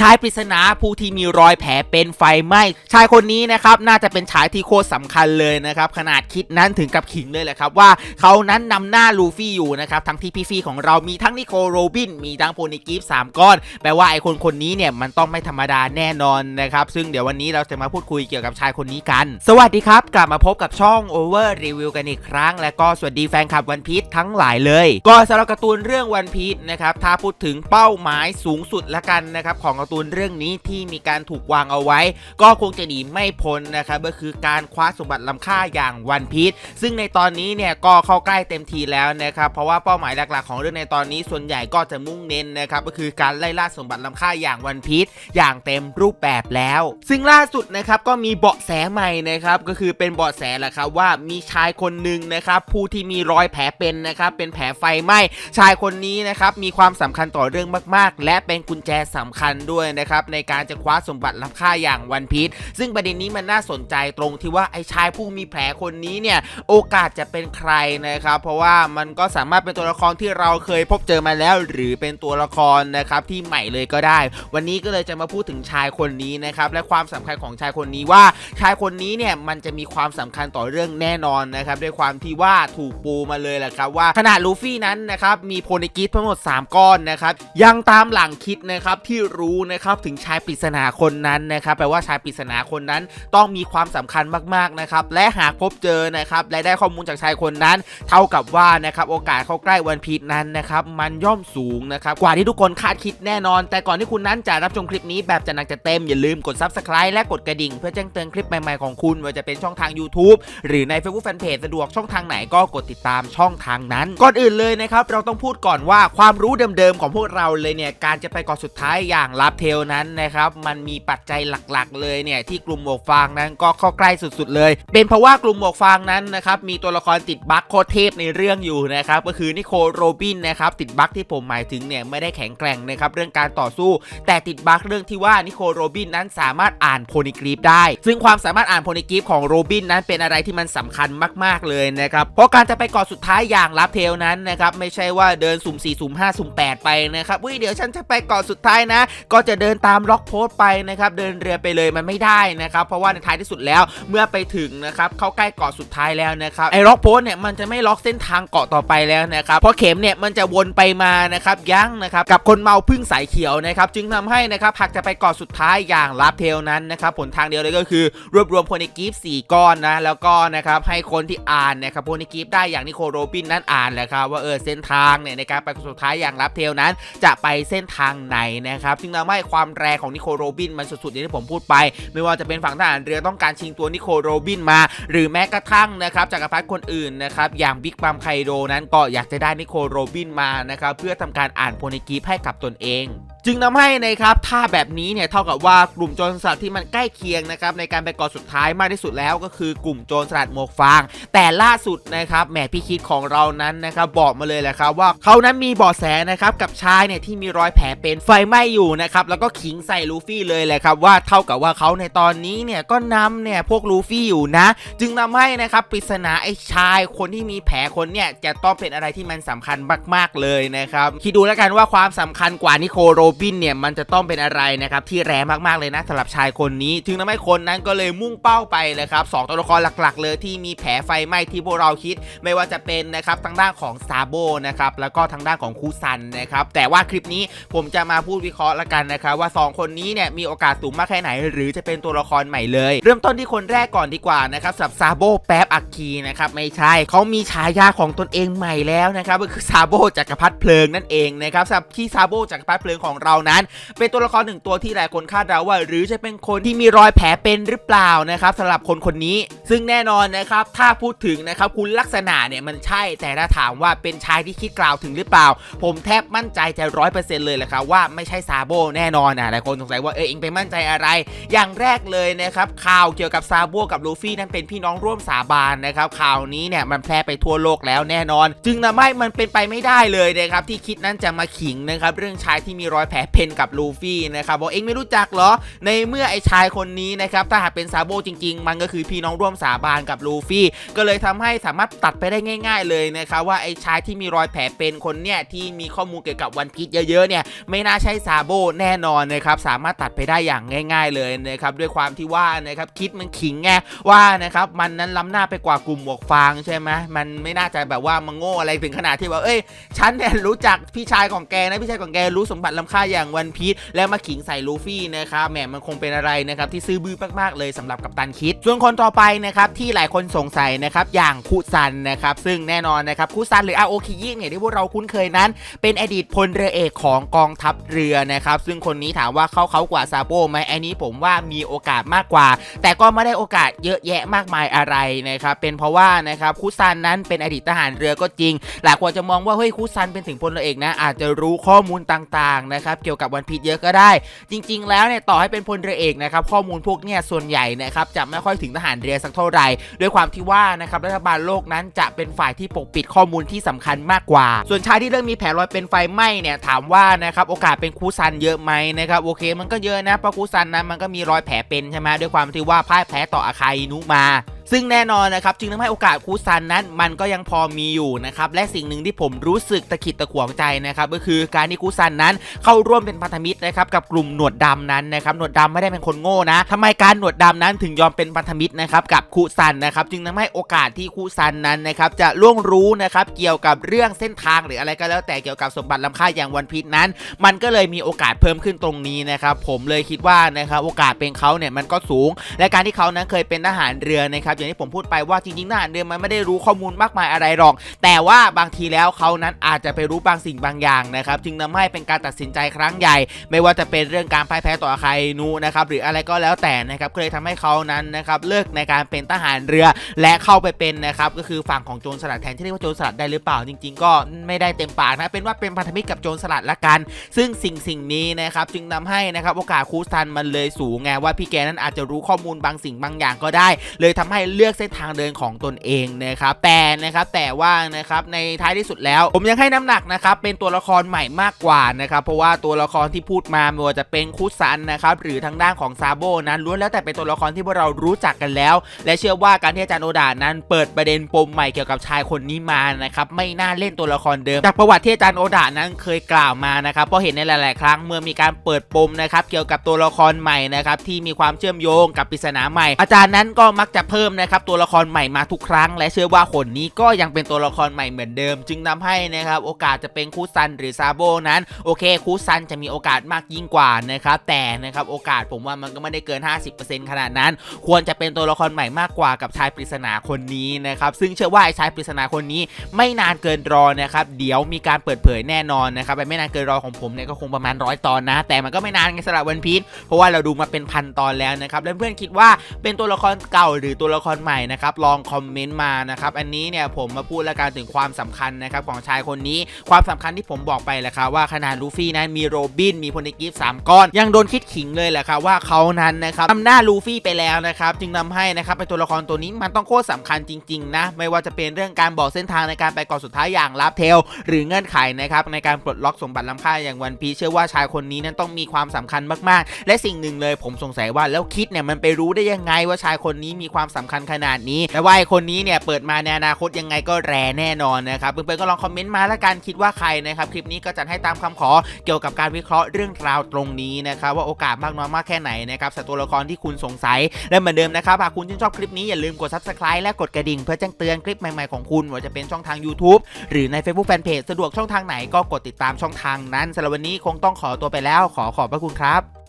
ชายปริศนาผู้ที่มีรอยแผลเป็นไฟไหม้ชายคนนี้นะครับน่าจะเป็นชายที่โคตรสำคัญเลยนะครับขนาดคิดนั้นถึงกับขิงเลยแหละครับว่าเขานั้นนำหน้าลูฟี่อยู่นะครับทั้งที่พี่ฟี่ของเรามีทั้งนิโคลโรบิน มีทั้งโพนิกิฟสามก้อน แปลว่าไอคนคนนี้เนี่ยมันต้องไม่ธรรมดาแน่นอนนะครับซึ่งเดี๋ยววันนี้เราจะมาพูดคุยเกี่ยวกับชายคนนี้กัน สวัสดีครับกลับมาพบกับช่อง Over Review กันอีกครั้ง และก็สวัสดีแฟนคลับวันพี e ทั้งหลายเลยก็สำหรับการ์ตูนเรื่องวันพี e นะครับถ้าพูดถึงเป้าหมายสูงสุดละกันนะครับของตูนเรื่องนี้ที่มีการถูกวางเอาไว้ ก็คงจะหนีไม่พ้นนะครับก็คือการคว้าสมบัติล้ำค่าอย่างวันพี e ซึ่งในตอนนี้เนี่ยก็เข้าใกล้เต็มทีแล้วนะครับเพราะว่าเป้าหมายหลักๆของเรื่องในตอนนี้ส่วนใหญ่ก็จะมุ่งเน้นนะครับก็คือการไล่ล่าสมบัติล้ำค่าอย่างวันพี e อย่างเต็มรูปแบบแล้ว ซึ่งล่าสุดนะครับก็มีเบาะแสใหม่นะครับก็คือเป็นเบาะแสแหละครับว่ามีชายคนหนึ่งนะครับผู้ที่มีรอยแผลเป็นนะครับเป็นแผลไฟไหม้ชายคนนี้นะครับมีความสำคัญต่อเรื่องมาก ๆ และเป็นกุญแจสำคัญด้วยนะครับในการจะคว้าสมบัติล้ำค่าอย่างวันพี e ซึ่งประเด็นนี้มันน่าสนใจตรงที่ว่าไอ้ชายผู้มีแผลคนนี้เนี่ยโอกาสจะเป็นใครนะครับเพราะว่ามันก็สามารถเป็นตัวละครที่เราเคยพบเจอมาแล้ว หรือเป็นตัวละครนะครับที่ใหม่เลยก็ได้ วันนี้ก็เลยจะมาพูดถึงชายคนนี้นะครับและความสำคัญของชายคนนี้ว่าชายคนนี้เนี่ยมันจะมีความสำคัญต่อเรื่องแน่นอนนะครับด้วยความที่ว่าถูกปูมาเลยแหละครับว่าขนาดลูฟี่นั้นนะครับมีโพนิกิสทั้งหมด 3 ก้อนนะครับยังตามหลังคิดนะครับที่รู้นะครับถึงชายปริศนาคนนั้นนะครับแปลว่าชายปริศนาคนนั้นต้องมีความสำคัญมากๆนะครับและหากพบเจอนะครับและได้ข้อมูลจากชายคนนั้น เท่ากับว่านะครับโอกาสเข้าใกล้วันพีชนั้นนะครับมันย่อมสูงนะครับกว่าที่ทุกคนคาดคิดแน่นอน แต่ก่อนที่คุณนั้นจะรับชมคลิปนี้แบบจะหนักจะเต็มอย่าลืมกด subscribe และกดกระดิ่ง เพื่อแจ้งเตือนคลิปใหม่ๆของคุณว่าจะเป็นช่องทาง YouTube หรือใน Facebook Fanpage สะดวกช่องทางไหนก็กดติดตามช่องทางนั้น ก่อนอื่นเลยนะครับเราต้องพูดก่อนว่าความรู้เดิมๆของพวกเราเลยเนี่ยการจะไปเก่อนสุดท้ายอย่างลับเทลนั้นนะครับ มันมีปัจจัยหลักๆ เลยเนี่ยที่กลุ่มหมวกฟางนั้นก็เข้าใกล้สุดๆเลย เป็นเพราะว่ากลุ่มหมวกฟางนั้นนะครับมีตัวละครติดบั๊กโคตรเทพในเรื่องอยู่นะครับก็คือนิโคลโรบินนะครับติดบั๊กที่ผมหมายถึงเนี่ยไม่ได้แข็งแกร่งนะครับเรื่องการต่อสู้ แต่ติดบั๊กเรื่องที่ว่านิโคลโรบินนั้นสามารถอ่านโพนิกรีฟได้ ซึ่งความสามารถอ่านโพนิกรีฟของโรบินนั้นเป็นอะไรที่มันสำคัญมากๆเลยนะครับเพราะการจะไปเกาะสุดท้ายอย่างลับเทลนั้นนะครับไม่ใช่ว่าเดินสุ่ม4สุ่ม5สุ่ม8ไปนะครับอุ้ยเดี๋ยวฉันจะไปเกาะสุดท้ายนะก็จะเดินตามล็อกโพสต์ไปนะครับเดินเรือไปเลยมันไม่ได้นะครับเพราะว่าในท้ายที่สุดแล้วเมื่อไปถึงนะครับเข้าใกล้เกาะสุดท้ายแล้วนะครับไอ้ล็อกโพสต์เนี่ยมันจะไม่ล็อกเส้นทางเกาะต่อไปแล้วนะครับเพราะเข็มเนี่ยมันจะวนไปมานะครับยั้งนะครับกับคนเมาพึ่งสายเขียวนะครับจึงทำให้นะครับหากจะไปเกาะสุดท้ายอย่างลับเทลนั้นนะครับผลทางเดียวเลยก็คือ รวบรวมโพนิกิฟสี่ก้อนนะแล้วก็นะครับให้คนที่อ่านนะครับโพนิกิฟได้อย่างนิโคโรบินนั้นอ่านแหละครับว่าเออเส้นทางเนี่ยในการไปสุดท้ายอย่างลับเทลนั้น จะไปเส้นทางไหนนะครับซึ่งทำให้ความแรงของนิโคโรบินมันสุดๆอย่างที่ผมพูดไป ไม่ว่าจะเป็นฝั่งทหารเรือต้องการชิงตัวนิโคโรบินมา หรือแม้กระทั่งนะครับจักรพรรดิคนอื่นนะครับอย่างบิ๊กบัมไคโดนั้นก็อยากจะได้นิโคโรบินมานะครับเพื่อทำการอ่านโพนิกีฟให้กับตนเอง จึงทำให้นะครับถ้าแบบนี้เนี่ยเท่ากับว่ากลุ่มโจรสลัดที่มันใกล้เคียงนะครับในการไปก่อสุดท้ายมากที่สุดแล้วก็คือกลุ่มโจรสลัดหมวกฟาง แต่ล่าสุดนะครับแหมพี่คิดของเรานั้นนะครับบอกมาเลยแหละครับว่าเขานั้นมีเบาะแสนะครับกับชายเนี่ยที่มีรอยแผลเป็นไฟไหม้อยู่นะครับแล้วก็ขิงใส่ลูฟี่เลยแหละครับว่าเท่ากับว่าเขาในตอนนี้เนี่ยก็นำเนี่ยพวกลูฟี่อยู่นะ จึงทำให้นะครับปริศนาไอ้ชายคนที่มีแผลคนเนี่ยจะต้องเป็นอะไรที่มันสำคัญมาก ๆเลยนะครับคิดดูแล้วกันว่าความสำคัญกว่านิโคลโรบินเนี่ยมันจะต้องเป็นอะไรนะครับที่แรงมากๆเลยนะสำหรับชายคนนี้จึงทำให้คนนั้นก็เลยมุ่งเป้าไปนะครับสองตัวละครหลักๆ เลยที่มีแผลไฟไหม้ที่พวกเราคิด ไม่ว่าจะเป็นนะครับทางด้านของซาโบนะครับแล้วก็ทางด้านของคูซันนะครับแต่ว่าคลิปนี้ผมจะมาพูดวิเคราะห์ละกันนะครับว่า 2 คนนี้เนี่ยมีโอกาสสูงมากแค่ไหน หรือจะเป็นตัวละครใหม่เลย เริ่มต้นที่คนแรกก่อนดีกว่านะครับสำหรับซาโบแป๊บอักคีนะครับไม่ใช่เขามีฉายาของตนเองใหม่แล้วนะครับก็คือซาโบจักรพรรดิเพลิงนั่นเองนะครับสับที่ซาโบจักรพรรดิเพลิงของเรานั้น เป็นตัวละครหนึ่งตัวที่หลายคนคาดเดาว่า หรือจะเป็นคนที่มีรอยแผลเป็นหรือเปล่านะครับสำหรับคนคนนี้ ซึ่งแน่นอนนะครับถ้าพูดถึงนะครับคุณลักษณะเนี่ยมันใช่แต่ถ้าถามว่าเป็นชายที่คิดกล่าวถึงหรือเปล่า ผมแทบมั่นใจจะร้อยเปอร์เซ็นต์เลยแหละครับว่าไม่ใช่ซาโบแน่นอนนะหลายคนสงสัยว่าเออเองไปมั่นใจอะไร อย่างแรกเลยนะครับข่าวเกี่ยวกับซาโบกับลูฟี่นั้นเป็นพี่น้องร่วมสาบานนะครับข่าวนี้เนี่ยมันแพร่ไปทั่วโลกแล้วแน่นอน จึงทำให้มันเป็นไปไม่ได้เลยนะครับที่คิดนั้นจะมาขิงนะครับเรื่องชายที่มีรอยแผลเป็นกับลูฟี่นะครับบอกเองไม่รู้จักเหรอ ในเมื่อไอ้ชายคนนี้นะครับถ้าหากเป็นซาโบจริง ๆ มันก็คือพี่น้องร่วมสาบานกับลูฟี่ ก็เลยทำให้สามารถตัดไปได้ง่าย ๆ เลยนะครับว่าไอ้ชายที่มีรอยแผลเป็นคนเนี่ยที่มีข้อมูลเกี่ยวกับวันพีชเยอะๆเนี่ยไม่น่าใช่ซาโบแน่นอนนะครับสามารถตัดไปได้อย่างง่าย ๆ เลยนะครับด้วยความที่ว่านะครับคิดมันขิงไงว่านะครับมันนั้นล้ำหน้าไปกว่ากลุ่มหมวกฟางใช่ไหมมันไม่น่าจะแบบว่ามาโง่อะไรถึงขนาดที่ว่าเอ้ยฉันเนี่ยรู้จักพี่ชายของแกนะพี่ชายของแกรู้สมบัติล้ำค่าอย่างวันพีชแล้วมาขิงใส่ลูฟี่นะครับแหมมันคงเป็นอะไรนะครับที่ซื่อบื้อมากๆเลยสำหรับกัปตันคิด ส่วนคนต่อไปนะครับที่หลายคนสงสัยนะครับอย่างคุซันนะครับซึ่งแน่นอนนะครับคุซันหรืออาโอคิยิเนี่ยที่พวกเราคุ้นเคยนั้น เป็นอดีตพลเรือเอกของกองทัพเรือนะครับซึ่งคนนี้ถามว่าเขาเขากว่าซาโบไหมอันนี้ผมว่ามีโอกาสมากกว่า แต่ก็ไม่ได้โอกาสเยอะแยะมากมายอะไรนะครับเป็นเพราะว่านะครับคุซันนั้นเป็นอดีตทหารเรือก็จริง หลายคนจะมองว่าเฮ้ยคุซันเป็นถึงพลเรือเอกนะอาจจะรู้ข้อมูลต่างๆนะครับเกี่ยวกับวันพีชเยอะก็ได้ จริง ๆ แล้วเนี่ยต่อให้เป็นพลเรือเอกนะครับข้อมูลพวกเนี่ยส่วนใหญ่นะครับจะไม่ค่อยถึงทหารเรือสักเท่าไหร่ด้วยความที่ว่านะครับรัฐบาลโลกนั้นจะเป็นฝ่ายที่ปกปิดข้อมูลที่สำคัญมากกว่า ส่วนชายที่เริ่มมีแผลรอยเป็นไฟไหม้เนี่ยถามว่านะครับโอกาสเป็นคูซันเยอะไหมนะครับโอเคมันก็เยอะนะเพราะคูซันนั้นมันก็มีรอยแผลเป็นใช่ไหมด้วยความที่ว่าพ่ายแพ้ต่ออาคาอินุมา ซึ่งแน่นอนนะครับจึงทำให้โอกาสคูซันนั้น มันก็ยังพอมีอยู่นะครับและสิ่งหนึ่งที่ผมรู้สึกตะขิดตะขวงใจนะครับก็คือการที่คูซันนั้นเข้าร่วมเป็นพันธมิตรนะครับกับกลุ่มหนวดดำนั้นนะครับหนวดดำไม่ได้เป็นคนโง่นะทำไมการหนวดดำนั้นถึงยอมเป็นพันธมิตรนะครับกับคูซันนะครับจึงทำให้โอกาสที่คูซันนั้นนะครับจะล่วงรู้นะครับเกี่ยวกับเรื่องเส้นทางหรืออะไรก็แล้วแต่เกี่ยวกับสมบัติล้ำค่าอย่างวันพีชนั้น มันก็เลยมีโอกาสเพิ่มขึ้นตรงนี้นะครับผมเลยคิดว่านะครับโอกาสเป็นเขาเนี่ยมันก็สูง และการที่เขานั้นเคยเป็นทหารเรือนะครับอย่างที่ผมพูดไปว่าจริงๆทหารเรือมันไม่ได้รู้ข้อมูลมากมายอะไรหรอก แต่ว่าบางทีแล้วเขานั้นอาจจะไปรู้บางสิ่งบางอย่างนะครับจึงทำให้เป็นการตัดสินใจครั้งใหญ่ ไม่ว่าจะเป็นเรื่องการพ่ายแพ้ต่อใครนูนะครับหรืออะไรก็แล้วแต่นะครับก็เลยทำให้เขานั้นนะครับเลิกในการเป็นทหารเรือและเข้าไปเป็นนะครับก็คือฝั่งของโจรสลัดแทนที่เรียกว่าโจรสลัดได้หรือเปล่าจริง ๆ ก็ไม่ได้เต็มปากนะเป็นว่าเป็นพันธมิตรกับโจรสลัดละกัน ซึ่งสิ่งสิ่งนี้นะครับจึงนำให้นะครับโอกาสคูสันมันเลยสูงไงว่าพี่แกนั้นอาจจะรู้ข้อมูลบางสิ่งบางอย่างก็ได้ เลยทำให้เลือกเส้นทางเดินของตนเองนะครับแต่นะครับแต่ว่านะครับในท้ายที่สุดแล้ว ผมยังให้น้ำหนักนะครับเป็นตัวละครใหม่มากกว่านะครับเพราะว่าตัวละครที่พูดมาไม่ว่าจะเป็นคุซันนะครับหรือทางด้านของซาโบนั้นล้วนแล้วแต่เป็นตัวละครที่พวกเรารู้จักกันแล้ว และเชื่อว่าการที่อาจารย์โอดานั้น เปิดประเด็นปมใหม่เกี่ยวกับชายคนนี้มานะครับไม่น่าเล่นตัวละครเดิม จากประวัติที่อาจารย์โอดานั้นเคยกล่าวมานะครับเพราะเห็นในหลาย ๆ ครั้งเมื่อมีการเปิดปมนะครับเกี่ยวกับตัวละครใหม่นะครับที่มีความเชื่อมโยงกับปริศนาใหม่ อาจารย์นั้นก็มักจะเพิ่มนะครับตัวละครใหม่มาทุกครั้ง และเชื่อว่าคนนี้ก็ยังเป็นตัวละครใหม่เหมือนเดิม จึงทำให้นะครับโอกาสจะเป็นคูซันหรือซาโบนั้นโอเคคูซันจะมีโอกาสมากยิ่งกว่านะครับแต่นะครับโอกาสผมว่ามันก็ไม่ได้เกิน 50%ขนาดนั้น ควรจะเป็นตัวละครใหม่มากกว่ากับชายปริศนาคนนี้นะครับซึ่งเชื่อว่าไอ้ชายปริศนาคนนี้ไม่นานเกินรอนะครับเดี๋ยวมีการเปิดเผยแน่นอนนะครับไปไม่นานเกินรอของผมเนี่ยก็คงประมาณร้อยตอนนะ แต่มันก็ไม่นานไงสำหรับวันพีชเพราะว่าเราดูมาเป็นพันตอนแล้วนะครับแล้วเพื่อนคิดว่าเป็นตัวละครเก่าหรือตัวละละครใหม่นะครับลองคอมเมนต์มานะครับอันนี้เนี่ยผมมาพูดแล้วกันถึงความสำคัญนะครับของชายคนนี้ความสำคัญที่ผมบอกไปแหละครับว่าขนาดลูฟี่นั้นมีโรบินมีพลนิกิฟสามก้อน ยังโดนคิดขิงเลยแหละครับว่าเขานั้นนะครับทำหน้าลูฟี่ไปแล้วนะครับจึงนำให้นะครับเป็นตัวละครตัวนี้มันต้องโคตรสำคัญจริงๆนะไม่ว่าจะเป็นเรื่องการบอกเส้นทางในการไปเก่อนสุดท้ายอย่างลับเทลหรือเงื่อนไขนะครับในการปลดล็อกสมบัติล้ำค่าอย่างวันพีเชื่อว่าชายคนนี้นั้นต้องมีความสำคัญมากๆ และสิ่งหนึ่งเลยผมสงสัยว่าแล้วคิดเนี่ยมันไปรู้ได้ยังไงว่าชายคนนี้มีความสำคัญขนาดนี้และว่าไอคนนี้เนี่ยเปิดมาในอนาคตยังไงก็แรแน่นอนนะครับเพื่อนๆก็ลองคอมเมนต์มาแล้วกันคิดว่าใครนะครับคลิปนี้ก็จัดให้ตามคำขอเกี่ยวกับการวิเคราะห์เรื่องราวตรงนี้นะครับว่าโอกาสมากน้อยมากแค่ไหนนะครับสัตว์ตัวละครที่คุณสงสัยและเหมือนเดิมนะครับหากคุณชื่นชอบคลิปนี้อย่าลืมกด subscribe และกดกระดิ่งเพื่อแจ้งเตือนคลิปใหม่ๆของคุณว่าจะเป็นช่องทาง YouTube หรือใน Facebook Fanpage สะดวกช่องทางไหนก็กดติดตามช่องทางนั้นสำหรับวันนี้คงต้องขอตัวไปแล้ว ขอขอบพระคุณครับ